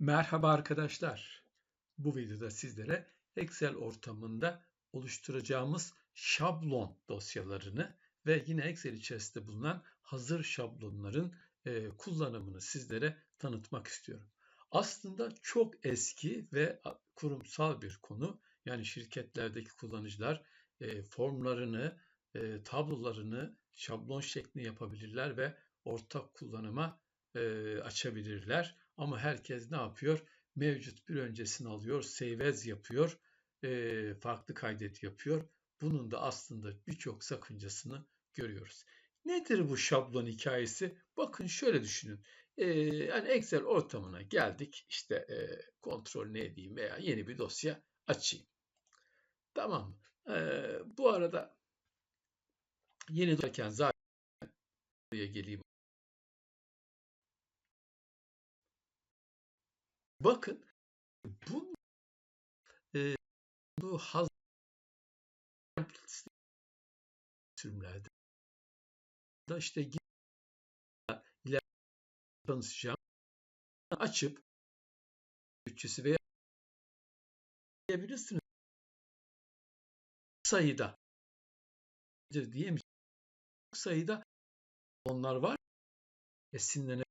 Merhaba arkadaşlar. Bu videoda sizlere Excel ortamında oluşturacağımız şablon dosyalarını ve yine Excel içerisinde bulunan hazır şablonların e, kullanımını sizlere tanıtmak istiyorum. Aslında çok eski ve kurumsal bir konu. Yani şirketlerdeki kullanıcılar e, formlarını, e, tablolarını şablon şeklinde yapabilirler ve ortak kullanıma e, açabilirler. Ama herkes ne yapıyor? Mevcut bir öncesini alıyor, as yapıyor, e, farklı kaydet yapıyor. Bunun da aslında birçok sakıncasını görüyoruz. Nedir bu şablon hikayesi? Bakın şöyle düşünün. E, yani Excel ortamına geldik. İşte e, kontrol ne edeyim veya yeni bir dosya açayım. Tamam mı? E, bu arada yeni dosyayken zaten buraya geleyim Bakın bu e, bu hazır sürümlerde da işte ileride tanışacağım. Açıp bütçesi veya diyebilirsiniz. Sayıda. Diyemeyeceğim sayıda onlar var. Esinlenen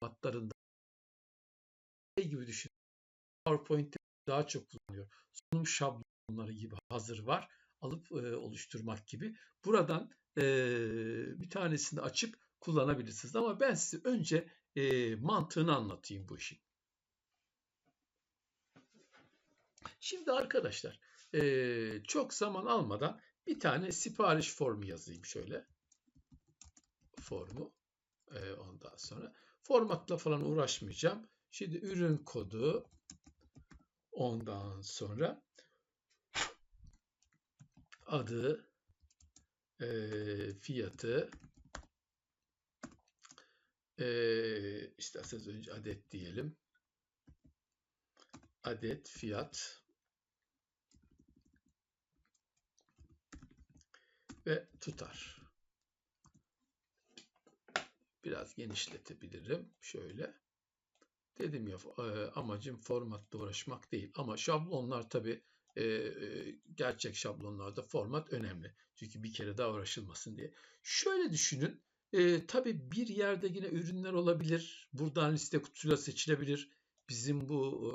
hatlarında şey gibi düşün. PowerPoint'te daha çok kullanıyor. Sunum şablonları gibi hazır var. Alıp e, oluşturmak gibi. Buradan e, bir tanesini açıp kullanabilirsiniz. Ama ben size önce e, mantığını anlatayım bu işin. Şimdi arkadaşlar e, çok zaman almadan bir tane sipariş formu yazayım şöyle. Formu. E, ondan sonra formatla falan uğraşmayacağım. Şimdi ürün kodu ondan sonra adı e, fiyatı e, isterseniz önce adet diyelim adet fiyat ve tutar. Biraz genişletebilirim. Şöyle. Dedim ya amacım formatla uğraşmak değil. Ama şablonlar tabii gerçek şablonlarda format önemli. Çünkü bir kere daha uğraşılmasın diye. Şöyle düşünün. Tabii bir yerde yine ürünler olabilir. Buradan liste kutusuyla seçilebilir. Bizim bu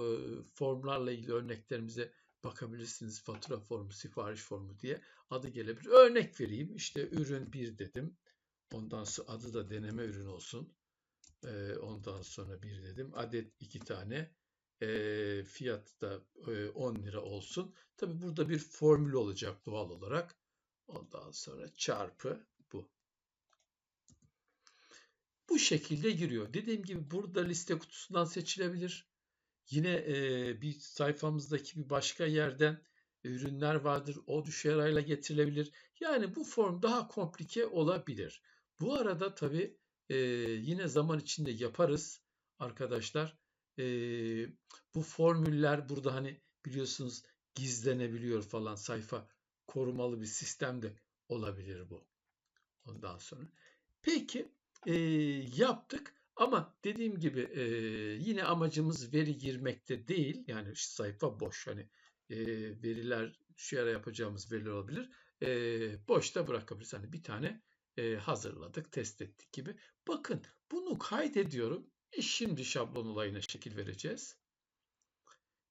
formlarla ilgili örneklerimize bakabilirsiniz. Fatura formu, sipariş formu diye adı gelebilir. Örnek vereyim. İşte ürün 1 dedim. Ondan sonra adı da deneme ürün olsun. E, ondan sonra bir dedim. Adet iki tane. E, fiyat da e, 10 lira olsun. Tabi burada bir formül olacak doğal olarak. Ondan sonra çarpı bu. Bu şekilde giriyor. Dediğim gibi burada liste kutusundan seçilebilir. Yine e, bir sayfamızdaki bir başka yerden ürünler vardır. O düşey arayla getirilebilir. Yani bu form daha komplike olabilir. Bu arada tabii e, yine zaman içinde yaparız arkadaşlar. E, bu formüller burada hani biliyorsunuz gizlenebiliyor falan sayfa korumalı bir sistem de olabilir bu. Ondan sonra. Peki e, yaptık ama dediğim gibi e, yine amacımız veri girmekte değil. Yani sayfa boş. Hani e, veriler şu ara yapacağımız veriler olabilir. E, boşta bırakabiliriz. Hani bir tane e, hazırladık, test ettik gibi. Bakın bunu kaydediyorum. E şimdi şablon olayına şekil vereceğiz.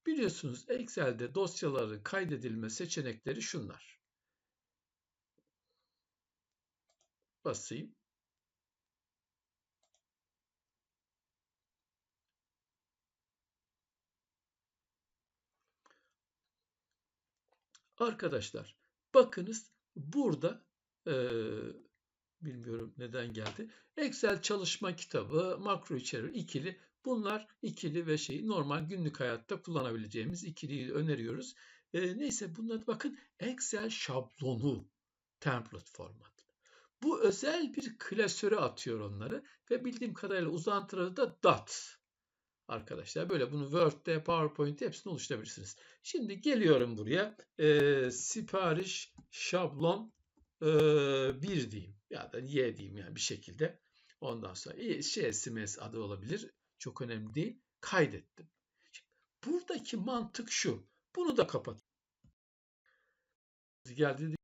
Biliyorsunuz Excel'de dosyaların kaydedilme seçenekleri şunlar. Basayım. Arkadaşlar bakınız burada e, Bilmiyorum neden geldi. Excel çalışma kitabı, makro içerir, ikili. Bunlar ikili ve şey normal günlük hayatta kullanabileceğimiz ikiliyi öneriyoruz. E, neyse bunlar bakın Excel şablonu template format. Bu özel bir klasöre atıyor onları ve bildiğim kadarıyla uzantıları da dot. Arkadaşlar böyle bunu Word'de, PowerPoint'te hepsini oluşturabilirsiniz. Şimdi geliyorum buraya. E, sipariş şablon 1 diyeyim ya da Y diyeyim yani bir şekilde. Ondan sonra şey SMS adı olabilir. Çok önemli değil. kaydettim. Buradaki mantık şu. Bunu da kapat. Geldi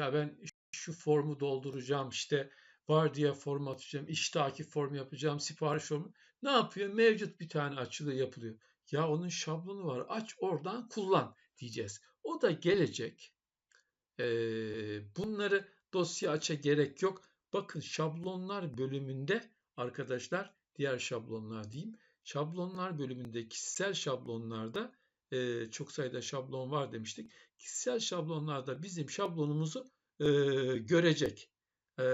ya ben şu formu dolduracağım işte var diye form atacağım, iştaki form yapacağım, sipariş formu. Ne yapıyor? Mevcut bir tane açılı yapılıyor. Ya onun şablonu var. Aç oradan kullan diyeceğiz. O da gelecek. Ee, bunları dosya aça gerek yok. Bakın şablonlar bölümünde arkadaşlar diğer şablonlar diyeyim. Şablonlar bölümünde kişisel şablonlarda e, çok sayıda şablon var demiştik. Kişisel şablonlarda bizim şablonumuzu e, görecek. E,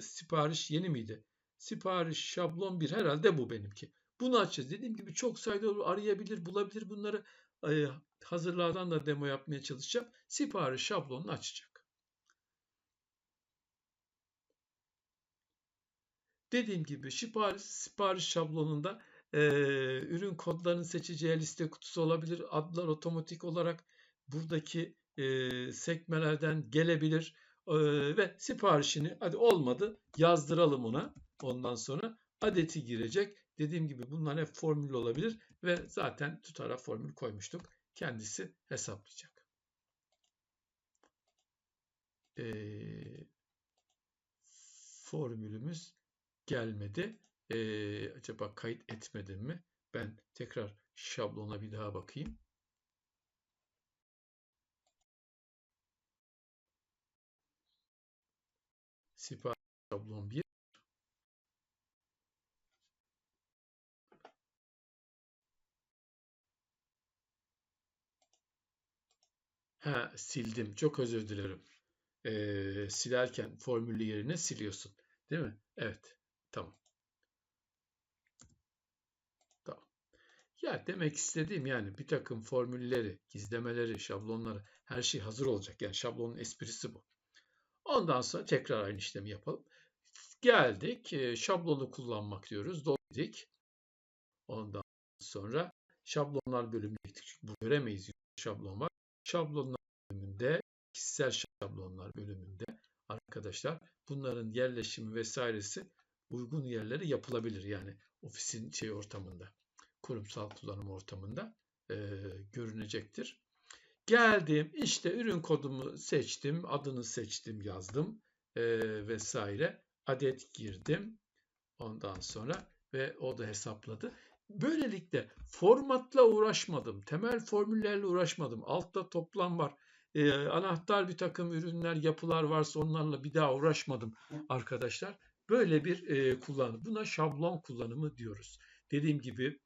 sipariş yeni miydi? Sipariş şablon bir herhalde bu benimki. Bunu açacağız. Dediğim gibi çok sayıda. Arayabilir, bulabilir. Bunları e, hazırlardan da demo yapmaya çalışacağım. Sipariş şablonunu açacak. Dediğim gibi sipariş, sipariş şablonunda e, ürün kodlarını seçeceği liste kutusu olabilir. Adlar otomatik olarak buradaki e, sekmelerden gelebilir. E, ve siparişini hadi olmadı yazdıralım ona. Ondan sonra adeti girecek. Dediğim gibi bunlar hep formül olabilir ve zaten tutara formül koymuştuk. Kendisi hesaplayacak. Ee, formülümüz gelmedi. Ee, acaba kayıt etmedim mi? Ben tekrar şablona bir daha bakayım. Sipariş şablon 1 Ha sildim. Çok özür dilerim. Ee, silerken formülü yerine siliyorsun. Değil mi? Evet. Tamam. Tamam. Ya demek istediğim yani bir takım formülleri, gizlemeleri, şablonları her şey hazır olacak. Yani şablonun esprisi bu. Ondan sonra tekrar aynı işlemi yapalım. Geldik. Şablonu kullanmak diyoruz. Dedik. Ondan sonra şablonlar bölümüne gittik. Çünkü bu göremeyiz. Şablon var. Şablonlar bölümünde, kişisel şablonlar bölümünde arkadaşlar bunların yerleşimi vesairesi uygun yerlere yapılabilir. Yani ofisin şey ortamında, kurumsal kullanım ortamında e, görünecektir. Geldim işte ürün kodumu seçtim, adını seçtim, yazdım e, vesaire. Adet girdim. Ondan sonra ve o da hesapladı. Böylelikle formatla uğraşmadım. Temel formüllerle uğraşmadım. Altta toplam var. Ee, anahtar bir takım ürünler, yapılar varsa onlarla bir daha uğraşmadım arkadaşlar. Böyle bir e, kullanım. Buna şablon kullanımı diyoruz. Dediğim gibi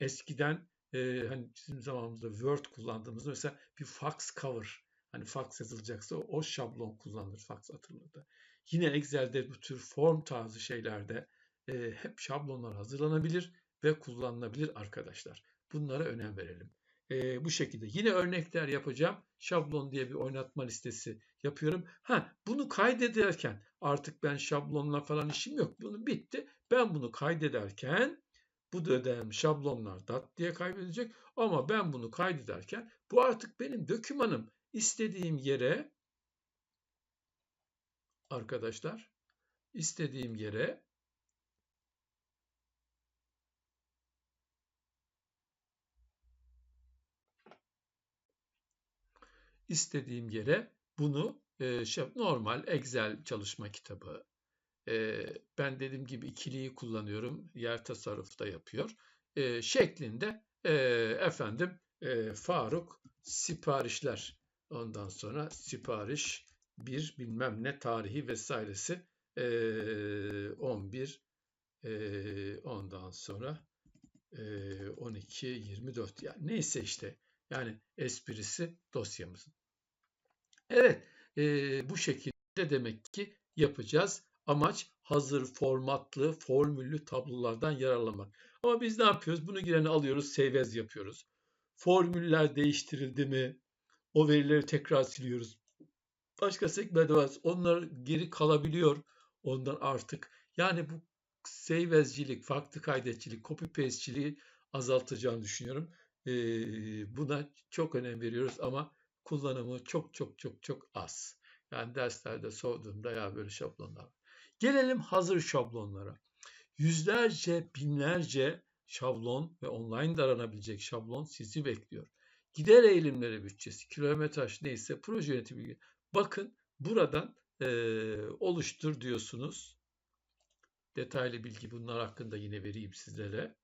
eskiden e, hani bizim zamanımızda Word kullandığımızda mesela bir fax cover hani fax yazılacaksa o, şablon kullanılır fax atılırdı. Yine Excel'de bu tür form tarzı şeylerde e, hep şablonlar hazırlanabilir ve kullanılabilir arkadaşlar. Bunlara önem verelim. E, bu şekilde yine örnekler yapacağım. Şablon diye bir oynatma listesi yapıyorum. Ha bunu kaydederken artık ben şablonla falan işim yok. Bunu bitti. Ben bunu kaydederken bu dönem şablonlar dat diye kaybedecek. Ama ben bunu kaydederken bu artık benim dokümanım. istediğim yere arkadaşlar istediğim yere istediğim yere bunu e, şey, normal Excel çalışma kitabı. E, ben dediğim gibi ikiliyi kullanıyorum. Yer tasarrufu da yapıyor. E, şeklinde e, efendim e, Faruk siparişler. Ondan sonra sipariş bir bilmem ne tarihi vesairesi e, 11 e, ondan sonra e, 12 24 yani neyse işte yani esprisi dosyamızın. Evet, e, bu şekilde demek ki yapacağız. Amaç hazır formatlı, formüllü tablolardan yararlanmak. Ama biz ne yapıyoruz? Bunu gireni alıyoruz, save as yapıyoruz. Formüller değiştirildi mi? O verileri tekrar siliyoruz. Başka sekmede var. Onlar geri kalabiliyor. Ondan artık. Yani bu save as'cilik, farklı kaydetçilik, copy paste'ciliği azaltacağını düşünüyorum. Ee, buna çok önem veriyoruz ama kullanımı çok çok çok çok az. Yani derslerde sorduğumda ya böyle şablonlar. Gelelim hazır şablonlara. Yüzlerce, binlerce şablon ve online de aranabilecek şablon sizi bekliyor. Gider eğilimleri bütçesi, kilometraj neyse proje yönetimi. Bakın buradan eee, oluştur diyorsunuz. Detaylı bilgi bunlar hakkında yine vereyim sizlere.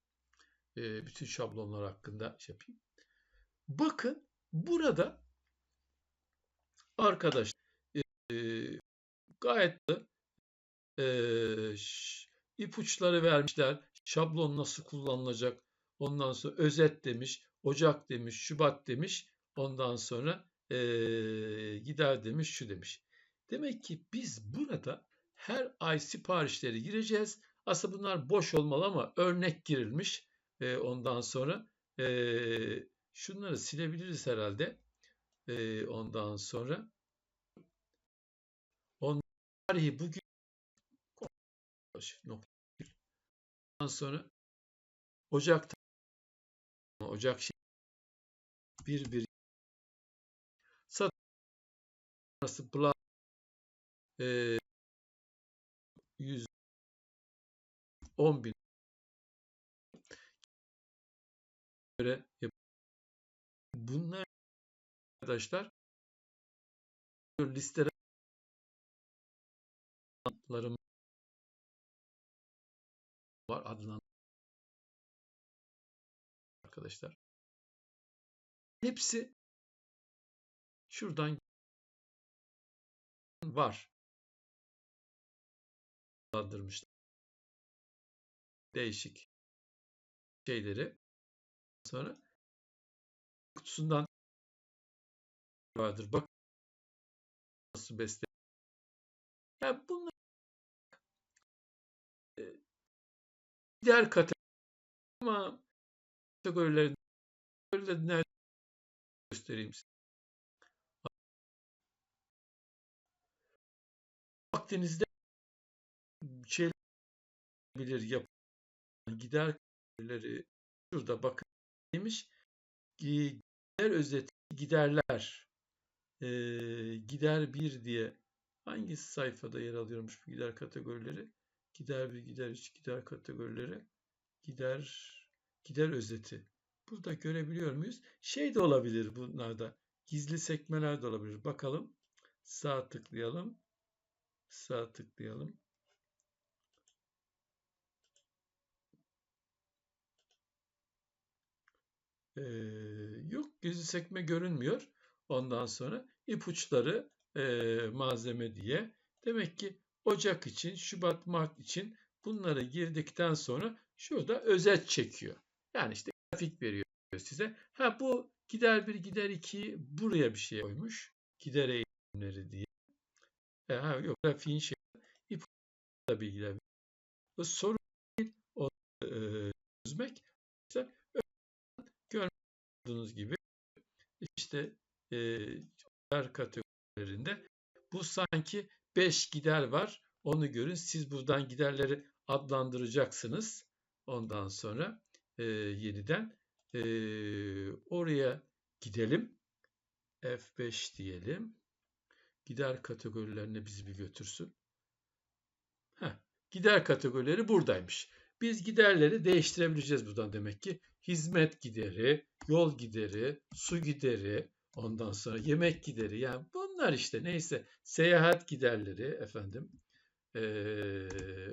Eee, bütün şablonlar hakkında şey yapayım. Bakın burada arkadaşlar eee, gayet ş- ipuçları vermişler. Şablon nasıl kullanılacak? Ondan sonra özet demiş, Ocak demiş, Şubat demiş. Ondan sonra eee, gider demiş, şu demiş. Demek ki biz burada her ay siparişleri gireceğiz. Aslında bunlar boş olmalı ama örnek girilmiş. Eee, ondan sonra eee, şunları silebiliriz herhalde. Eee, ondan sonra on tarihi bugün. Ondan sonra Ocak Ocak şey bir bir sat arası bla e, 110 bin göre bunlar arkadaşlar listelere var adlan arkadaşlar. Hepsi şuradan var. adlandırmışlar. Değişik şeyleri. Sonra kutusundan vardır. Bak nasıl beste. Ya bunlar e, diğer kategori ama kategorileri nerede göstereyim size. Vaktinizde şey bilir yap gider kategorileri şurada bakın demiş gider özeti giderler Ee, gider bir diye hangi sayfada yer alıyormuş bu gider kategorileri? Gider bir gider üç gider kategorileri. Gider gider özeti. Burada görebiliyor muyuz? Şey de olabilir bunlarda. Gizli sekmeler de olabilir. Bakalım. Sağ tıklayalım. Sağ tıklayalım. Ee, yok gizli sekme görünmüyor. Ondan sonra ipuçları e, malzeme diye. Demek ki Ocak için, Şubat, Mart için bunları girdikten sonra şurada özet çekiyor. Yani işte grafik veriyor size. Ha bu gider bir gider iki buraya bir şey koymuş. Gider eğilimleri diye. E, ha, yok grafiğin şey ipuçları bilgiler. Bu sorun değil. O, e, çözmek. İşte gördüğünüz gibi işte e, kategorilerinde bu sanki 5 gider var. Onu görün. Siz buradan giderleri adlandıracaksınız. Ondan sonra e, yeniden e, oraya gidelim. F5 diyelim. Gider kategorilerine bizi bir götürsün. Heh, gider kategorileri buradaymış. Biz giderleri değiştirebileceğiz buradan demek ki. Hizmet gideri, yol gideri, su gideri, ondan sonra yemek gideri. Yani bunlar işte neyse seyahat giderleri efendim.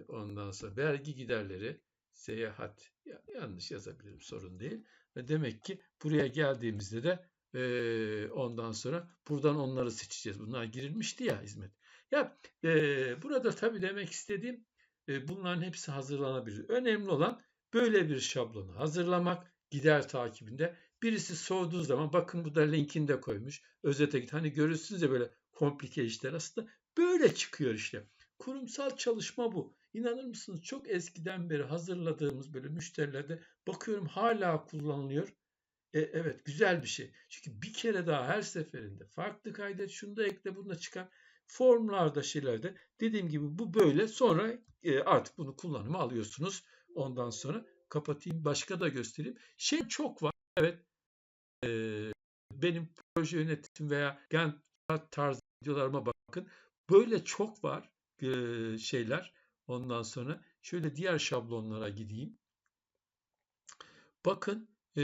Ondan sonra vergi giderleri, seyahat. Ya, yanlış yazabilirim sorun değil. Ve demek ki buraya geldiğimizde de ondan sonra buradan onları seçeceğiz. Bunlar girilmişti ya hizmet. Ya burada tabii demek istediğim bunların hepsi hazırlanabilir. Önemli olan böyle bir şablonu hazırlamak gider takibinde. Birisi sorduğu zaman bakın bu da linkini de koymuş. Özete git. Hani görürsünüz ya böyle komplike işler aslında böyle çıkıyor işte. Kurumsal çalışma bu. İnanır mısınız çok eskiden beri hazırladığımız böyle müşterilerde bakıyorum hala kullanılıyor. E, evet güzel bir şey. Çünkü bir kere daha her seferinde farklı kaydet şunu da ekle bunu da çıkar. Formlarda şeylerde dediğim gibi bu böyle sonra e, artık bunu kullanıma alıyorsunuz. Ondan sonra kapatayım başka da göstereyim. Şey çok var. Evet e, benim proje yönetim veya Gantt tarzı videolarıma bakın. Böyle çok var e, şeyler. Ondan sonra şöyle diğer şablonlara gideyim. Bakın e,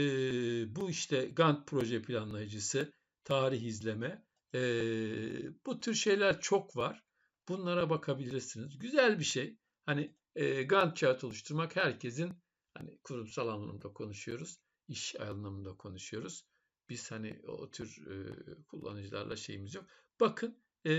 bu işte Gantt proje planlayıcısı, tarih izleme, e, bu tür şeyler çok var. Bunlara bakabilirsiniz. Güzel bir şey. Hani e, Gantt chart oluşturmak herkesin hani kurumsal anlamda konuşuyoruz, iş anlamında konuşuyoruz. Biz hani o tür e, kullanıcılarla şeyimiz yok. Bakın e,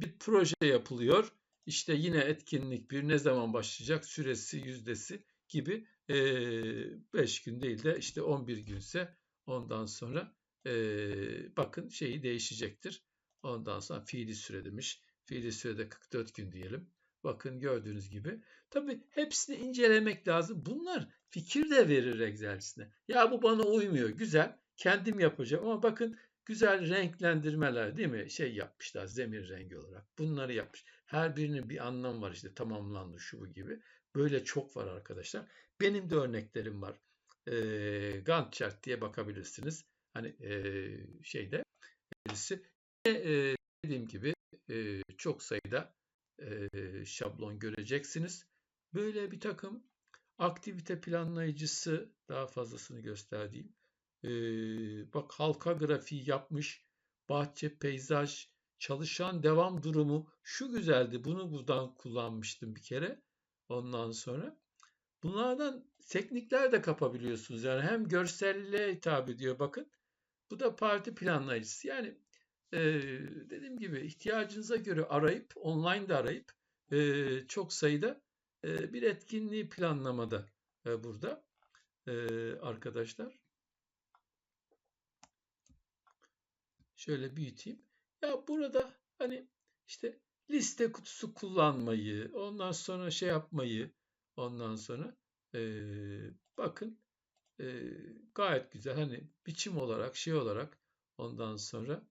bir proje yapılıyor. İşte yine etkinlik bir ne zaman başlayacak, süresi, yüzdesi gibi 5 gün değil de işte 11 günse ondan sonra e, bakın şeyi değişecektir. Ondan sonra fiili süre demiş. Fiili sürede 44 gün diyelim. Bakın gördüğünüz gibi. Tabii hepsini incelemek lazım. Bunlar fikir de verir egzersizine. Ya bu bana uymuyor. Güzel. Kendim yapacağım ama bakın güzel renklendirmeler değil mi? Şey yapmışlar zemin rengi olarak. Bunları yapmış. Her birinin bir anlamı var işte tamamlandı şu bu gibi. Böyle çok var arkadaşlar. Benim de örneklerim var. E, Gantt chart diye bakabilirsiniz. Hani e, şeyde birisi. E, dediğim gibi e, çok sayıda e, şablon göreceksiniz. Böyle bir takım aktivite planlayıcısı daha fazlasını gösterdiğim. E, bak halka grafiği yapmış. Bahçe, peyzaj, çalışan devam durumu şu güzeldi. Bunu buradan kullanmıştım bir kere. Ondan sonra bunlardan teknikler de kapabiliyorsunuz. Yani hem görselliğe hitap ediyor bakın. Bu da parti planlayıcısı. Yani e, dediğim gibi ihtiyacınıza göre arayıp online de arayıp e, çok sayıda bir etkinliği planlamada burada arkadaşlar. Şöyle büyüteyim. Ya burada hani işte liste kutusu kullanmayı, ondan sonra şey yapmayı, ondan sonra e, bakın e, gayet güzel. Hani biçim olarak, şey olarak ondan sonra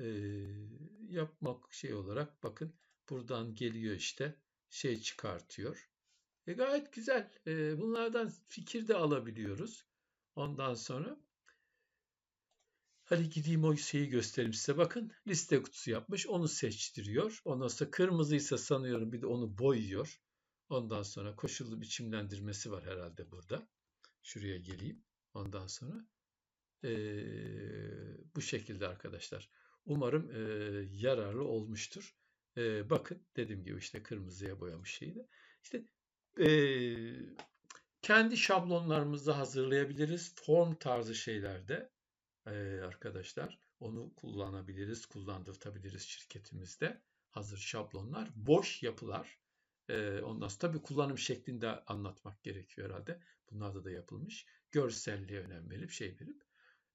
e, yapmak şey olarak bakın buradan geliyor işte şey çıkartıyor. E, gayet güzel. E, bunlardan fikir de alabiliyoruz. Ondan sonra Hadi gideyim o şeyi göstereyim size. Bakın liste kutusu yapmış. Onu seçtiriyor. Ondan sonra kırmızıysa sanıyorum bir de onu boyuyor. Ondan sonra koşullu biçimlendirmesi var herhalde burada. Şuraya geleyim. Ondan sonra ee, bu şekilde arkadaşlar. Umarım e, yararlı olmuştur. E, bakın dediğim gibi işte kırmızıya boyamış şeyi de. İşte e, kendi şablonlarımızı hazırlayabiliriz. Form tarzı şeylerde arkadaşlar. Onu kullanabiliriz, kullandırtabiliriz şirketimizde. Hazır şablonlar, boş yapılar. ondan sonra tabii kullanım şeklinde anlatmak gerekiyor herhalde. Bunlarda da yapılmış. Görselliğe önem verip şey verip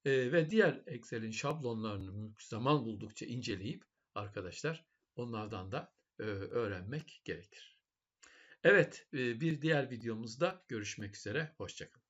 ve diğer Excel'in şablonlarını zaman buldukça inceleyip arkadaşlar onlardan da öğrenmek gerekir. Evet bir diğer videomuzda görüşmek üzere. Hoşçakalın.